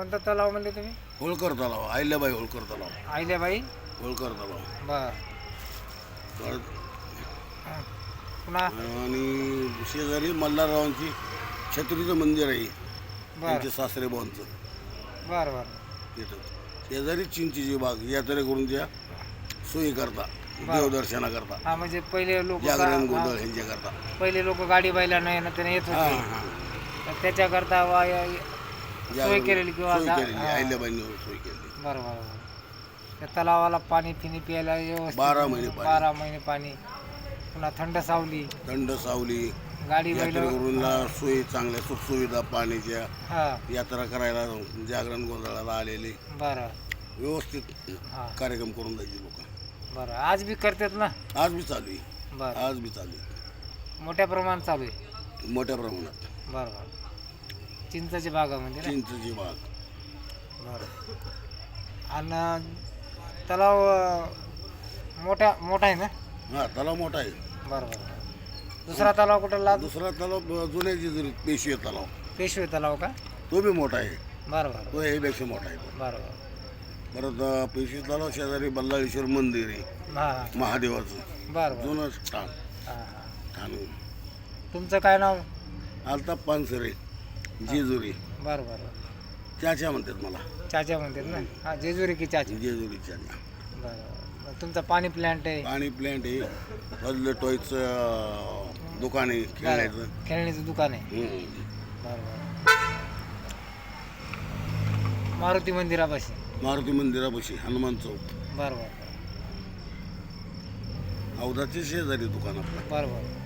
कोणता तलाव म्हणले तुम्ही? होळकर तलाव अहिल्याबाई होळकर तलाव. आहिल्याबाई? होळकर तलाव. बर. परत पुन्हा? आणि शेजारी मल्हाररावांची छत्रीचं मंदिर आहे. बर. त्यांचे सासरे भावांचं. बर बर. तिथं. शेजारी चिंचेची बाग यात्रे करून त्या सोयी करता देवदर्शना करता हा म्हणजे पहिले लोक जागरण गोंधळ ह्यांच्या करता. पहिले लोक गाडी बैला नाही ना त्याने येत हा होते. हा तर त्याच्याकरता वा- सोय केलेली किंवा सोय केलेली. अहिल्याबाईंनी त्या तलावाला पाणी पिणी प्यायला व्यवस्थित बारा महिने पाणी. बारा महिने पाणी. पुन्हा थंड सावली. थंड सावली. गाडी बैल यात्रेकरूंना सोयी चांगल्या सुखसुविधा पाण्याच्या. हा. यात्रा करायला जागरण गोंधळाला आलेले. बरं. व्यवस्थित हा. कार्यक्रम करून द्यायचे लोक. बरं. आज बी करतात ना? आज बी चालू आहे. बरं. आज बी चालू आहे. मोठ्या प्रमाणात चालू आहे. मोठ्या प्रमाणात. बरं बरं. चिंचाची बागामध्ये ना? चिंचची बाग. बरं. आणि तलाव अं, मोठा मोठा आहे ना? हा तलाव मोठा आहे. बरं बरं दुसरा तलाव कुठं लाज? दुसरा तलाव अ, जुन्या जेजुरी पेशवे तलाव. पेशवे तलाव का? तो बी मोठा आहे. बरं बरं तो ह्यापेक्षा मोठा आहे. बरं बरं परत अ, पेशवे तलाव शेजारी बल्लाळेश्वर मंदिर आहे. हां हां. महादेवाचं. बरं बरं. जुनं ठाण. हां हां. ठाण. तुमचं काय नाव? आलता पानसरे. जेजुरी. बरं बरं चाच्या म्हणतात मला. चाचा म्हणतात ना? हा जेजुरी की चाची? जेजुरीच्या बरं बरं मग तुमचा पाणी प्लॅन्ट आहे? पाणी प्लॅन्ट आहे. फजलं टॉयचं दुकान आहे खेळण्याचं. खेळणीचं दुकान आहे? हम्म. बरं बरं. मारुती मंदिरापाशी? मारुती मंदिरापाशी हनुमान चौक. बरं बरं अवधाचे शेजारी दुकान आपलं. बरं बरं.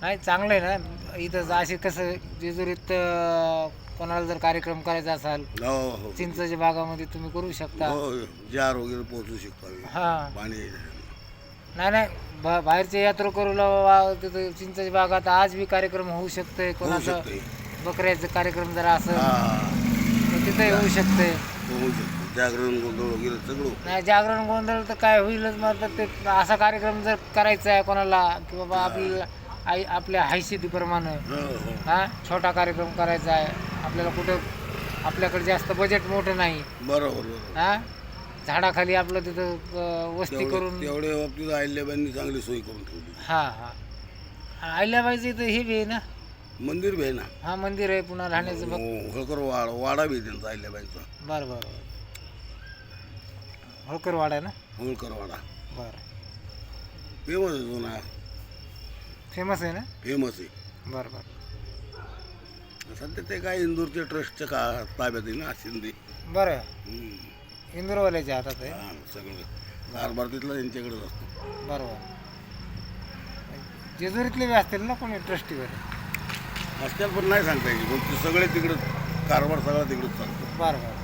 नाही चांगलं आहे ना? इथं असे कसं जेजुरीत अं, कोणाला जर कार्यक्रम करायचा असाल हो हो. चिंचच्या बागामध्ये तुम्ही करू शकता. हो जार वगैरे पोहोचू शकतो आम्ही. हां. पाणी. नाही नाही बा बाहेरचे यात्रा करूला बाबा तिथं चिंचच्या बागात आज बी कार्यक्रम होऊ शकतंय. होऊ कोणाचं शकते बकऱ्याचं कार्यक्रम जर असं हा. तर होऊ शकतंय. होऊ शकतो जागरण गोंधळ वगैरे सगळं नाही जागरण गोंधळ तर काय होईलच मग तर ते असा कार्यक्रम जर करायचा आहे कोणाला की बाबा आपल्याला आई आपल्या हैसियतीप्रमाणे हो हो. हा? छोटा कार्यक्रम करायचा आहे. आपल्याला कुठं आपल्याकडे जास्त बजेट मोठं नाही. बरोबर हा? झाडाखाली आपलं तिथं वस्ती करून तेवढ्या बाबतीत अहिल्याबाईंनी चांगली सोय करून ठेवली. हा हा. आहिल्याबाईचं इथं हे बी आहे ना? मंदिर बी आहे ना? हा मंदिर आहे पुन्हा राहण्याचं होळकर वाडा वाडा बी आहे त्यांचा अहिल्याबाईंचा बरं बरं बरं. होळकर वाडा आहे ना? होळकर वाडा बरं. फेमस आहे जुना. फेमस आहे ना? फेमस आहे. बरं बरं. सध्या ते काय इंदूरच्या ट्रस्टच्या का ताब्यात आहे ना शिंदे बरं. हम्म. इंदूरवाल्याच्या हातात आहे. हा, सगळं. कारभार तिथला त्यांच्याकडेच असतो. बरोबर जेजुरीतले बी असतील ना कोणी ट्रस्टीवर? असत्याल पण नाही सांगता येईल पण ते सगळे तिकडं कारभार सगळा तिकडंच चालतो. बरं बरं.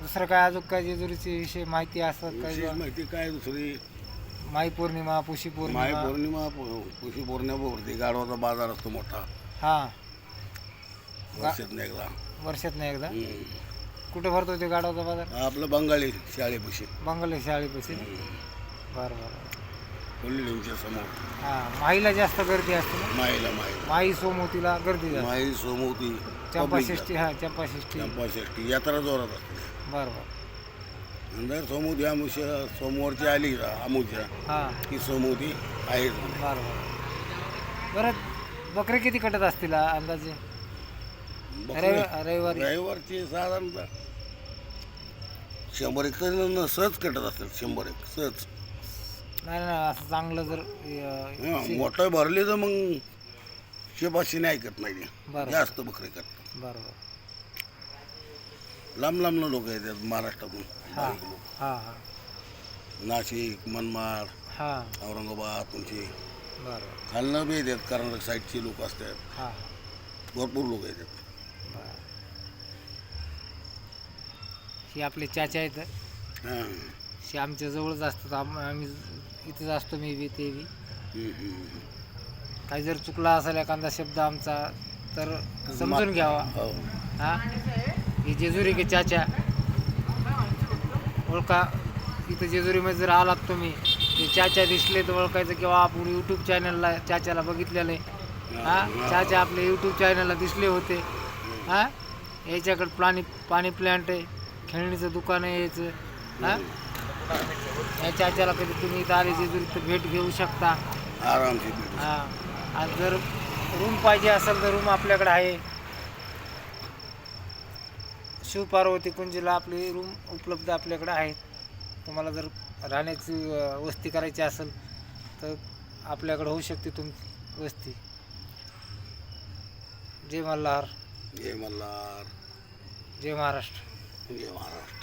दुसरं काय अजून काय जेजुरीचे विषय माहिती असं काय विशेष माहिती काय दुसरी? माई पौर्णिमा पुशी माय पौर्णिमा पौर्णिमा पुशी पौर्णिमावरती गाडवाचा बाजार असतो मोठा. हां. वर्षात एकदा. वर्षात नाही एकदा? हम्म. कुठे भरतो ते गाडवाचा बाजार? आपलं बंगाली शाळेपाशी. बंगाली शाळेपाशी? बरं बरं कोल्हेच्या समोर. हां माईला जास्त गर्दी असते ना? माईला माईला. माई सोमवतीला गर्दी जास्त. माई सोमवती चंपाषष्ठी हां चंपाषष्ठी. चंपाषष्टी यात्रा जोरात असते. बरं बरं. नंतर सोमवती अमुष्य सोमवारची आली अमुष्या हां. की सोमवती आहे बरं बरं. बरं बकरे किती कटत असतील आ- अंदाजे? रवि- रविवारी रविवारची साधारणतः शंभर एक तरी न- सहज कटत असतात शंभर एक सहज. नाही नाही असं चांगलं जर अं, हा, मोठं भरले तर मग शेपाशी नाही ऐकत नाही ते. बरं. जास्त बकरे करतात बरं बरं. लांब लांब लोक येतात महाराष्ट्रातून. हां बारीक लोक. हां हां. नाशिक मनमाड हां. औरंगाबाद तुमचे. बरं. खालनं बी येतात कर्नाटक साईडचे लोक असतात. हां. भरपूर लोक येतात. बरं. हे आपले चाचा आहेत. हां. हे आमच्या जवळच असतात. आम- आम्ही इथंच असतो मी बी ते बी. हम्म, हम्म. काही जर चुकला असेल एखादा शब्द आमचा तर समजून घ्यावा. हो. हा? हे जेजुरी के चाचा. ओळखा. इथं जेजुरीमध्ये जर आलात तुम्ही ते चाचा दिसले तर ओळखायचं किंवा आपण यूट्यूब चॅनलला चाच्याला बघितलेलं आहे. हा? चाचा आपले यूट्यूब चॅनलला दिसले होते. हा? याच्याकडे पाणी पाणी प्लॅन्ट आहे. खेळणीचं दुकान आहे याचं. हा? या चाच्याला कधी तुम्ही इथं आले जेजुरी तर भेट घेऊ शकता. हा. आणि जर रूम पाहिजे असेल तर रूम आपल्याकडे आहे. शिवपार्वती कुंजीला आपली रूम उपलब्ध आपल्याकडे आहेत तुम्हाला जर राहण्याची वस्ती करायची असेल तर आपल्याकडे होऊ शकते तुमची वस्ती. जय मल्हार. जय मल्हार. जय महाराष्ट्र. जय महाराष्ट्र.